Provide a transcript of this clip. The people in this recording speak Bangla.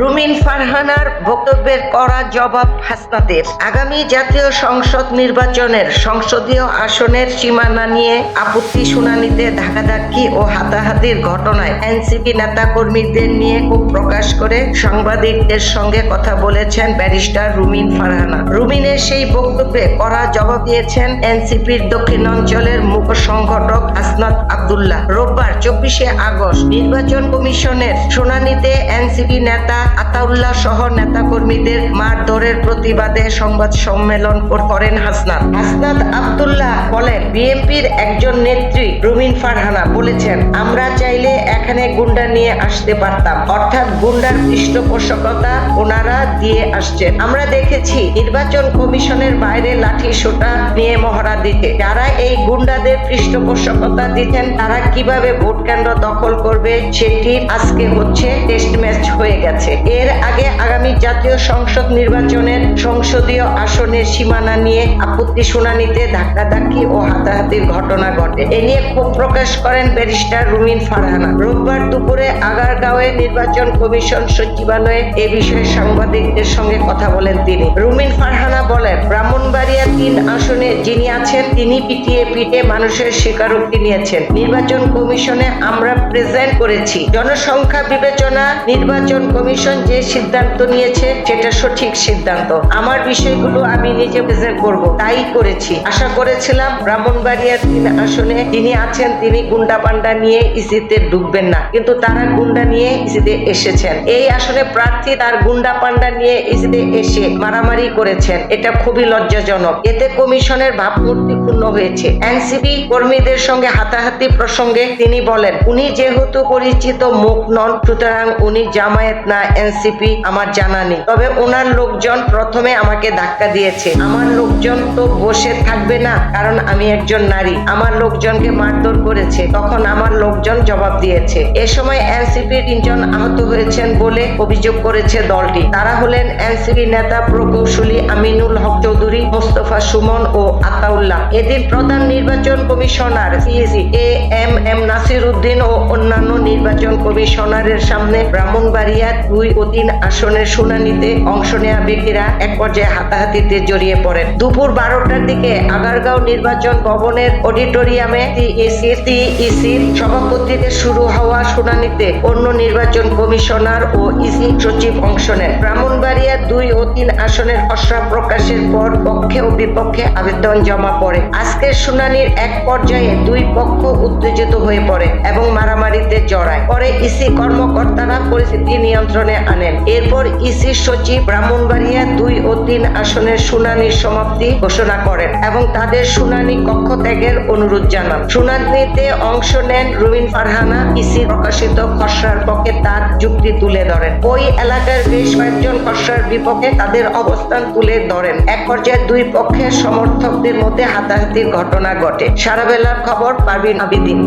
রুমিন ফারহানার বক্তব্যের করা জবাব হাসনাতের। আগামী জাতীয় সংসদ নির্বাচনের সংসদীয় আসনের সীমানা নিয়ে আপত্তি শুনানিতে ধাক্কাধাক্কি ও হাতাহাতির ঘটনায় এনসিপি নেতাকর্মীদের নিয়ে ক্ষোভ প্রকাশ করে সাংবাদিকদের সঙ্গে কথা বলেছেন ব্যারিস্টার রুমিন ফারহানা। রুমিনের সেই বক্তব্যে কড়া জবাব দিয়েছেন এনসিপির দক্ষিণাঞ্চলের মুখ সংগঠক হাসনাত আব্দুল্লাহ। রোববার চব্বিশে আগস্ট নির্বাচন কমিশনের শুনানিতে এনসিপি নেতা আতাউল্লাহ সহ নেতাকর্মীদের মারধরের প্রতিবাদে সংবাদ সম্মেলন করেন হাসনাত। হাসনাত আব্দুল্লাহ বলেন, বিএনপির একজন নেত্রী রুমিন ফারহানা বলেছেন, আমরা চাইলে এখানে গুন্ডা নিয়ে আসতে পারতাম। অর্থাৎ গুন্ডার পৃষ্ঠপোষকতা ওনারা দিয়ে আসছেন। আমরা দেখেছি নির্বাচন কমিশনের বাইরে লাঠি সোটা নিয়ে মহড়া দিতে। যারা এই গুন্ডাদের পৃষ্ঠপোষকতা দিতেন, তারা কীভাবে ভোট কেন্দ্র দখল করবে, সেটি আজকে হচ্ছে টেস্ট ম্যাচ হয়ে গেছে। এর আগে আগামী জাতীয় সংসদ নির্বাচনের সংসদীয় আসনের সীমানা নিয়ে আপত্তি শুনানিতে ধাক্কাধাক্কি ও হাতাহাতির ঘটনা ঘটে। এ নিয়ে ক্ষোভ প্রকাশ করেন ব্যারিস্টার রুমিন ফারহানা। রোববার দুপুরে আগারগাঁওয়ে নির্বাচন কমিশন সচিবালয়ে এ বিষয়ে সাংবাদিকদের সঙ্গে কথা বলেন তিনি। রুমিন ফারহানা বলেন, ব্রাহ্মণবাড়িয়া তিন আসনে যিনি আছেন, তিনি পিটিয়ে পিটে মানুষের স্বীকারোক্তি নিয়েছেন। নির্বাচন কমিশনে আমরা প্রেজেন্ট করেছি। জনসংখ্যা বিবেচনা নির্বাচন কমিশন যে সিদ্ধান্ত নিয়েছে, সেটা সঠিক সিদ্ধান্ত। আমার বিষয়গুলো আমি নিজে প্রেজেন্ট করব। তাই করেছি। আশা করেছিলাম ব্রাহ্মণবাড়িয়া তিন আসনে যিনি আছেন, তিনি গুন্ডা পান্ডা নিয়ে ইসিতে ঢুকবেন না। কিন্তু তারা গুন্ডা নিয়ে ইসিতে এসেছেন। এই আসনে প্রার্থী তার গুন্ডা পান্ডা নিয়ে ইসিতে এসে মারামারি করেছেন। এটা খুবই লজ্জাজনক। এতে কমিশনের ভাবমূর্তি ক্ষুণ্ণ হয়েছে। এনসিপি কর্মীদের সঙ্গে হাতাহাতি প্রসঙ্গে তিনি বলেন, উনি যেহেতু পরিচিত মুখ নন, সুতরাং উনি জামায়াত না এনসিপি, আমার জানা নেই। তবে ওনার লোকজন প্রথমে আমাকে ধাক্কা দিয়েছে। আমার লোকজন তো বসে থাকবে না, কারণ আমি একজন নারী। আমার লোকজনকে মারধর করেছে। তখন আমার লোকজন জবাব দিয়েছে, এ সময় এনসিপি তিনজন আহত হয়েছেন বলে অভিযোগ করেছে দলটি। তারা হলেন এনসিপি নেতা প্রকৌশলী আমিনুল হক চৌধুরী, মোস্তফা সুমন ও আতাউল্লাহ। এদিন প্রধান নির্বাচন commissioner CEC A M M Nasir Uddin ও অন্যান্য নির্বাচন কমিশনারের সামনে ব্রাহ্মণবাড়িয়া দুই ও তিন আসনের শুনানিতে অংশ নেওয়া ব্যক্তিরা এক পর্যায়ে হাতাহাতিতে জড়িয়ে পড়েন। দুপুর বারোটার দিকে আগারগাঁও নির্বাচন ভবনের অডিটোরিয়ামে সভাপতিতে শুরু হওয়া শুনানিতে অন্য নির্বাচন কমিশনার ও ইসি সচিব অংশ নেন। ব্রাহ্মণবাড়িয়া দুই ও তিন আসনের খসড়া প্রকাশের পর পক্ষে ও বিপক্ষে আবেদন জমা পড়ে। আজকের শুনানির এক পর্যায়ে দুই পক্ষ উত্তেজিত হয়ে পড়ে এবং মারামারিতে জড়ায়। পরে ইসি কর্মকর্তারা পরিস্থিতি নিয়ন্ত্রণে আনেন। এরপর ইসি সচিব ব্রাহ্মণবাড়িয়া দুই ও তিন আসনের শুনানির সমাপ্তি ঘোষণা করেন এবং তাদের শুনানি কক্ষ ত্যাগের অনুরোধ জানান। শুনানিতে অংশ নেন রুমিন ফারহানা। ইসি প্রকাশিত খসড়ার পক্ষে তার যুক্তি তুলে ধরেন। ওই এলাকার বেশ কয়েকজন খসড়ার বিপক্ষে তাদের অবস্থান তুলে ধরেন। এক পর্যায়ে দুই পক্ষের সমর্থকদের মধ্যে হাতাহাতির ঘটনা ঘটে। সারা বেলার খবর পারবিন আবিদিন।